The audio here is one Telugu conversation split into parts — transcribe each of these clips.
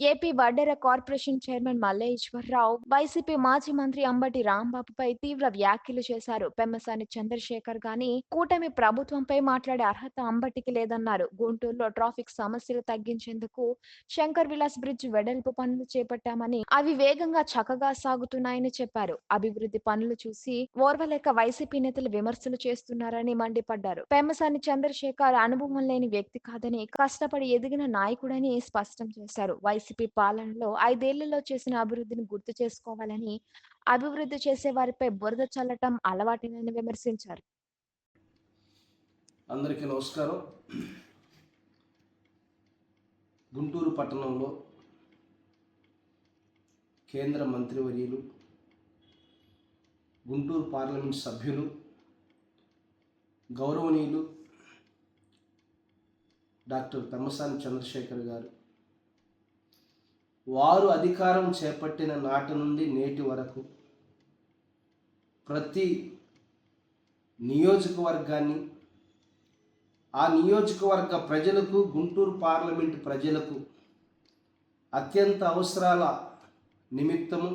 AP Vaddera corporation chairman Malleswara Rao YCP మాజీ మంత్రి అంబటి రాంబాబుపై తీవ్ర వ్యాఖ్యలు చేశారు. పెమ్మసాని చంద్రశేఖర్ గాని కూటమి ప్రభుత్వంపై మాట్లాడే అర్హత అంబటికి లేదన్నారు. గుంటూరులో ట్రాఫిక్ సమస్యలు తగ్గించేందుకు శంకర్ విలాస్ బ్రిడ్జ్ వెడల్పు పనులు చేపట్టామని అవి వేగంగా చక్కగా సాగుతున్నాయని చెప్పారు. అభివృద్ధి పనులు చూసి ఓర్వలేక వైసీపీ నేతలు విమర్శలు చేస్తున్నారని మండిపడ్డారు. పెమ్మసాని చంద్రశేఖర్ అనుభవం లేని వ్యక్తి కాదని కష్టపడి ఎదిగిన నాయకుడని స్పష్టం చేశారు. వైసీపీ పాలనలో ఐదేళ్ళలో చేసిన అభివృద్ధిని గుర్తు చేసుకోవాలని అభివృద్ధి చేసే వారిపై బురద చల్లటం అలవాటేనని విమర్శించారు. అందరికీ నమస్కారం. గుంటూరు పట్టణంలో కేంద్ర మంత్రివర్యులు గుంటూరు పార్లమెంట్ సభ్యులు గౌరవనీయులు డాక్టర్ తమ్మసాని చంద్రశేఖర్ గారు వారు అధికారం చేపట్టిన నాటి నుండి నేటి వరకు ప్రతి నియోజకవర్గాన్ని ఆ నియోజకవర్గ ప్రజలకు గుంటూరు పార్లమెంట్ ప్రజలకు అత్యంత అవసరాల నిమిత్తము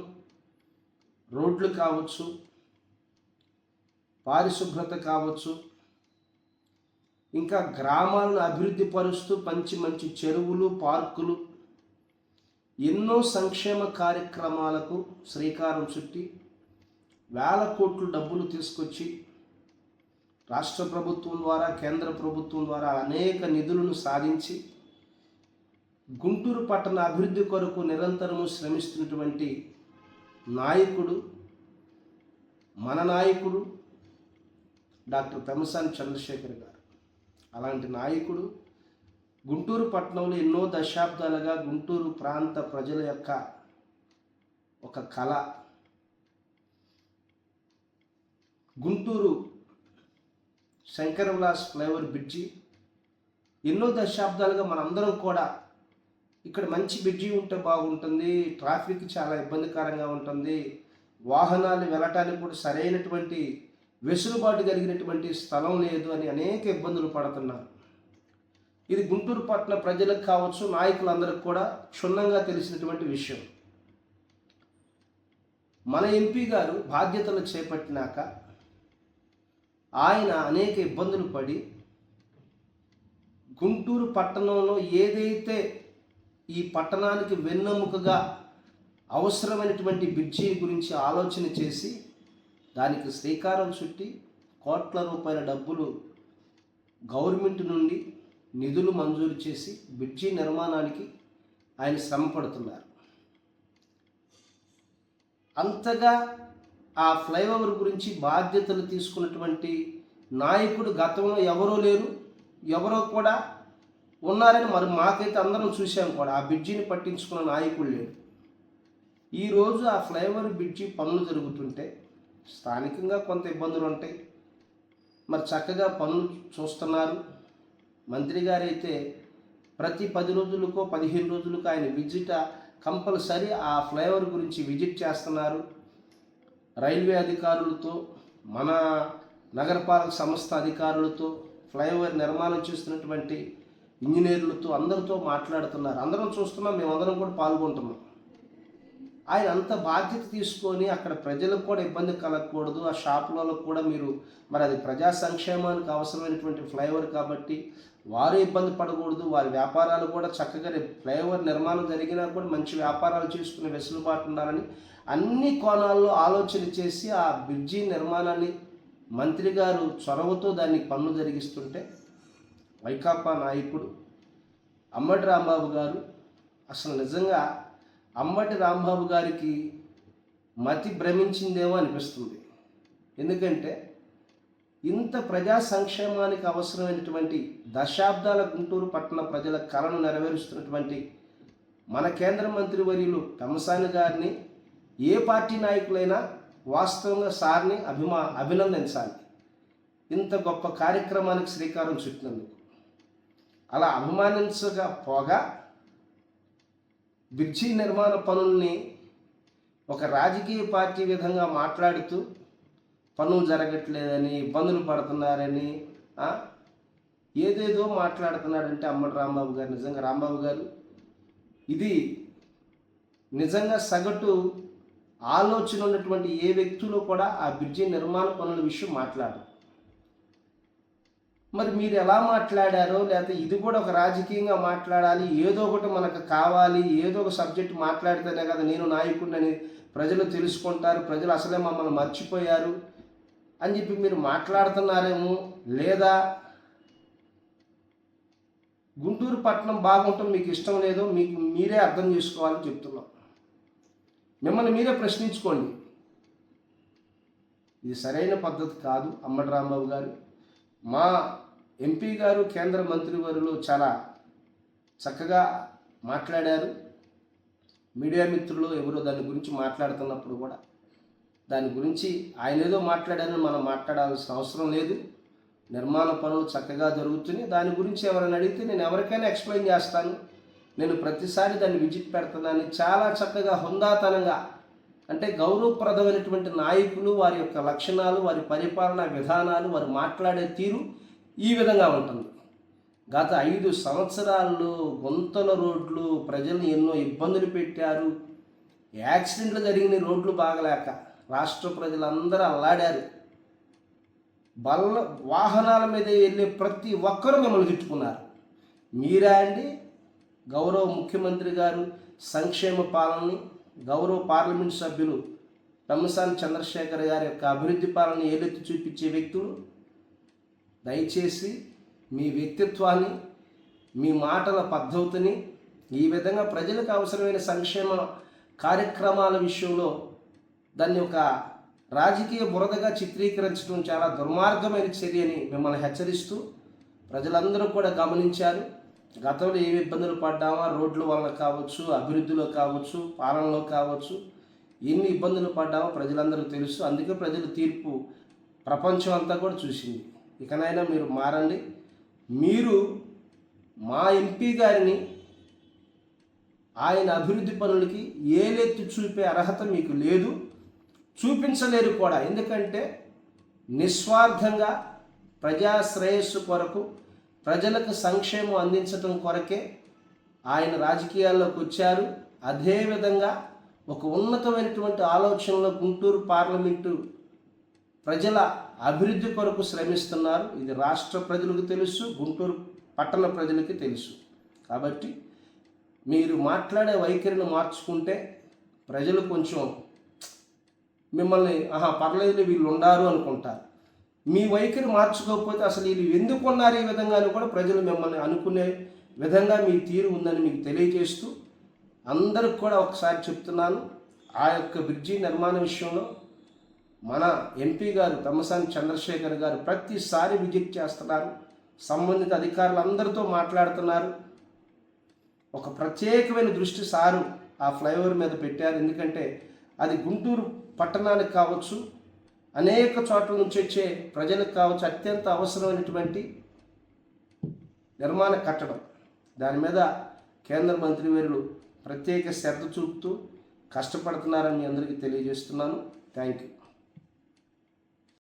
రోడ్లు కావచ్చు పారిశుభ్రత కావచ్చు ఇంకా గ్రామాలను అభివృద్ధి పరుస్తూ మంచి మంచి చెరువులు పార్కులు ఎన్నో సంక్షేమ కార్యక్రమాలకు శ్రీకారం చుట్టి వేల కోట్లు డబ్బులు తీసుకొచ్చి రాష్ట్ర ప్రభుత్వం ద్వారా కేంద్ర ప్రభుత్వం ద్వారా అనేక నిధులను సాధించి గుంటూరు పట్టణ అభివృద్ధి కొరకు నిరంతరము శ్రమిస్తున్నటువంటి నాయకుడు మన నాయకుడు డాక్టర్ పెమసాని చంద్రశేఖర్ గారు. అలాంటి నాయకుడు గుంటూరు పట్టణంలో ఎన్నో దశాబ్దాలుగా గుంటూరు ప్రాంత ప్రజల యొక్క ఒక కళ. Guntur Shankara Vilas flyover bridge. ఎన్నో దశాబ్దాలుగా మనందరం కూడా ఇక్కడ మంచి బ్రిడ్జి ఉంటే బాగుంటుంది ట్రాఫిక్ చాలా ఇబ్బందికరంగా ఉంటుంది వాహనాలు వెళ్ళటానికి కూడా సరైనటువంటి వెసులుబాటు కలిగినటువంటి స్థలం లేదు అని అనేక ఇబ్బందులు పడుతున్నారు. ఇది గుంటూరు పట్టణ ప్రజలకు కావచ్చు నాయకులందరికీ కూడా క్షుణ్ణంగా తెలిసినటువంటి విషయం. మన ఎంపీ గారు బాధ్యతలు చేపట్టినాక ఆయన అనేక ఇబ్బందులు పడి గుంటూరు పట్టణంలో ఏదైతే ఈ పట్టణానికి వెన్నెముకగా అవసరమైనటువంటి బ్రిడ్జి గురించి ఆలోచన చేసి దానికి శ్రీకారం చుట్టి కోట్ల రూపాయల డబ్బులు గవర్నమెంట్ నుండి నిధులు మంజూరు చేసి బ్రిడ్జి నిర్మాణానికి ఆయన శ్రమ పడుతున్నారు అంతగా ఆ ఫ్లైఓవర్ గురించి బాధ్యతలు తీసుకున్నటువంటి నాయకుడు గతంలో ఎవరో లేరు ఎవరో కూడా ఉన్నారని మరి మాకైతే అందరం చూసాం కూడా. ఆ బ్రిడ్జిని పట్టించుకున్న నాయకుడు లేడు. ఈరోజు ఆ ఫ్లైఓవర్ బ్రిడ్జి పనులు జరుగుతుంటే స్థానికంగా కొంత ఇబ్బందులు ఉంటాయి. మరి చక్కగా పనులు చూస్తున్నారు. మంత్రి గారైతే ప్రతి పది రోజులకో పదిహేను రోజులకు ఆయన విజిట్ కంపల్సరీ ఆ ఫ్లైఓవర్ గురించి విజిట్ చేస్తున్నారు. రైల్వే అధికారులతో మన నగరపాలక సంస్థ అధికారులతో ఫ్లైఓవర్ నిర్మాణం చేస్తున్నటువంటి ఇంజనీర్లతో అందరితో మాట్లాడుతున్నారు. అందరం చూస్తున్నాం మేమందరం కూడా పాల్గొంటున్నాం. ఆయన అంత బాధ్యత తీసుకొని అక్కడ ప్రజలకు కూడా ఇబ్బంది కలగకూడదు. ఆ షాపులలో కూడా మీరు మరి అది ప్రజా సంక్షేమానికి అవసరమైనటువంటి ఫ్లైఓవర్ కాబట్టి వారు ఇబ్బంది పడకూడదు వారి వ్యాపారాలు కూడా చక్కగా ఫ్లైఓవర్ నిర్మాణం జరిగినా కూడా మంచి వ్యాపారాలు చేసుకునే వెసులుబాటు ఉండాలని అన్ని కోణాల్లో ఆలోచన చేసి ఆ బ్రిడ్జి నిర్మాణాన్ని మంత్రి గారు చొరవతో దాన్ని పన్ను జరిగిస్తుంటే వైకాపా నాయకుడు అమ్మటి రాంబాబు గారు అసలు నిజంగా అమ్మటి రాంబాబు గారికి మతి భ్రమించిందేమో అనిపిస్తుంది. ఎందుకంటే ఇంత ప్రజా సంక్షేమానికి అవసరమైనటువంటి దశాబ్దాల గుంటూరు పట్టణ ప్రజల కళను నెరవేరుస్తున్నటువంటి మన కేంద్ర మంత్రి వర్యులు తమసాని గారిని ఏ పార్టీ నాయకులైనా వాస్తవంగా సార్ని అభిమా అభినందించాలి. ఇంత గొప్ప కార్యక్రమానికి శ్రీకారం చుట్టినందుకు. అలా అభిమానించగా పోగా బ్రిడ్జి నిర్మాణ పనుల్ని ఒక రాజకీయ పార్టీ విధంగా మాట్లాడుతూ పనులు జరగట్లేదని ఇబ్బందులు పడుతున్నారని ఏదేదో మాట్లాడుతున్నాడంటే అమ్మడు రాంబాబు గారు నిజంగా. రాంబాబు గారు ఇది నిజంగా సగటు ఆలోచన ఉన్నటువంటి ఏ వ్యక్తులు కూడా ఆ బ్రిడ్జి నిర్మాణ పనుల విషయం మాట్లాడరు. మరి మీరు ఎలా మాట్లాడారో లేకపోతే ఇది కూడా ఒక రాజకీయంగా మాట్లాడాలి ఏదో ఒకటి మనకు కావాలి ఏదో ఒక సబ్జెక్ట్ మాట్లాడితేనే కదా నేను నాయకుడిని ప్రజలు తెలుసుకుంటారు ప్రజలు అసలే మమ్మల్ని మర్చిపోయారు. అని చెప్పి మీరు మాట్లాడుతున్నారేమో లేదా గుంటూరు పట్టణం బాగుంటాం మీకు ఇష్టం లేదో మీకు మీరే అర్థం చేసుకోవాలని చెప్తున్నాం. మిమ్మల్ని మీరే ప్రశ్నించుకోండి. ఇది సరైన పద్ధతి కాదు అమ్మటి రాంబాబు గారు. మా ఎంపీ గారు కేంద్ర మంత్రి వారిలో చాలా చక్కగా మాట్లాడారు. మీడియా మిత్రులు ఎవరో దాని గురించి మాట్లాడుతున్నప్పుడు కూడా దాని గురించి ఆయన ఏదో మాట్లాడారని మనం మాట్లాడాల్సిన అవసరం లేదు. నిర్మాణ పనులు చక్కగా జరుగుతున్నాయి. దాని గురించి ఎవరైనా అడిగితే నేను ఎవరికైనా ఎక్స్ప్లెయిన్ చేస్తాను. నేను ప్రతిసారి దాన్ని విజిట్ పెడతానని చాలా చక్కగా హుందాతనంగా అంటే గౌరవప్రదమైనటువంటి నాయకులు వారి యొక్క లక్షణాలు వారి పరిపాలనా విధానాలు వారు మాట్లాడే తీరు ఈ విధంగా ఉంటుంది. గత ఐదు సంవత్సరాల్లో గుంతల రోడ్లు ప్రజల్ని ఎన్నో ఇబ్బందులు పెట్టారు. యాక్సిడెంట్లు జరిగిన రోడ్లు బాగలేక. రాష్ట్ర ప్రజలందరూ అల్లాడారు. బల్ల వాహనాల మీద వెళ్ళే ప్రతి ఒక్కరూ మిమ్మల్ని తిట్టుకున్నారు. మీరా అండి? గౌరవ ముఖ్యమంత్రి గారు సంక్షేమ పాలనని గౌరవ పార్లమెంట్ సభ్యులు పెమ్మసాని చంద్రశేఖర్ గారి యొక్క అభివృద్ధి పాలన ఏదెత్తి చూపించే వ్యక్తులు. దయచేసి మీ వ్యక్తిత్వాన్ని మీ మాటల పద్ధతిని ఈ విధంగా ప్రజలకు అవసరమైన సంక్షేమ కార్యక్రమాల విషయంలో దాన్ని ఒక రాజకీయ బురదగా చిత్రీకరించడం చాలా దుర్మార్గమైన చర్య అని మిమ్మల్ని హెచ్చరిస్తూ ప్రజలందరూ కూడా గమనించారు. గతంలో ఏమి ఇబ్బందులు పడ్డామా? రోడ్ల వల్ల కావచ్చు అభివృద్ధిలో కావచ్చు పాలనలో కావచ్చు ఎన్ని ఇబ్బందులు పడ్డామో ప్రజలందరూ తెలుసు. అందుకే ప్రజల తీర్పు ప్రపంచం అంతా కూడా చూసింది. ఇకనైనా మీరు మారండి. మీరు మా ఎంపీ గారిని ఆయన అభివృద్ధి పనులకి ఏలెత్తి చూపే అర్హత మీకు లేదు. చూపించలేరు కూడా. ఎందుకంటే నిస్వార్థంగా ప్రజా శ్రేయస్సు కొరకు ప్రజలకు సంక్షేమం అందించడం కొరకే ఆయన రాజకీయాల్లోకి వచ్చారు. అదేవిధంగా ఒక ఉన్నతమైనటువంటి ఆలోచనలో గుంటూరు పార్లమెంటు ప్రజల అభివృద్ధి కొరకు శ్రమిస్తున్నారు. ఇది రాష్ట్ర ప్రజలకు తెలుసు గుంటూరు పట్టణ ప్రజలకి తెలుసు. కాబట్టి మీరు మాట్లాడే వైఖరిని మార్చుకుంటే ప్రజలు కొంచెం మిమ్మల్ని ఆహా పర్లేదు వీళ్ళు ఉండారు అనుకుంటారు. మీ వైఖరి మార్చుకోకపోతే అసలు వీళ్ళు ఎందుకు ఉన్నారు ఈ విధంగా అని కూడా ప్రజలు మిమ్మల్ని అనుకునే విధంగా మీ తీరు ఉందని మీకు తెలియజేస్తూ అందరికి కూడా ఒకసారి చెప్తున్నాను. ఆ యొక్క బ్రిడ్జి నిర్మాణ విషయంలో మన ఎంపీ గారు తమ్మసాని చంద్రశేఖర్ గారు ప్రతిసారి విజిట్ చేస్తున్నారు. సంబంధిత అధికారులందరితో మాట్లాడుతున్నారు. ఒక ప్రత్యేకమైన దృష్టి సారు ఆ ఫ్లైఓవర్ మీద పెట్టారు. ఎందుకంటే అది గుంటూరు పట్టణానికి కావచ్చు అనేక చోట్ల నుంచి వచ్చే ప్రజలకు కావచ్చు అత్యంత అవసరమైనటువంటి నిర్మాణ కట్టడం. దాని మీద కేంద్ర మంత్రివర్యులు ప్రత్యేక శ్రద్ధ చూపుతూ కష్టపడుతున్నారని మీ అందరికీ తెలియజేస్తున్నాను. Thank you.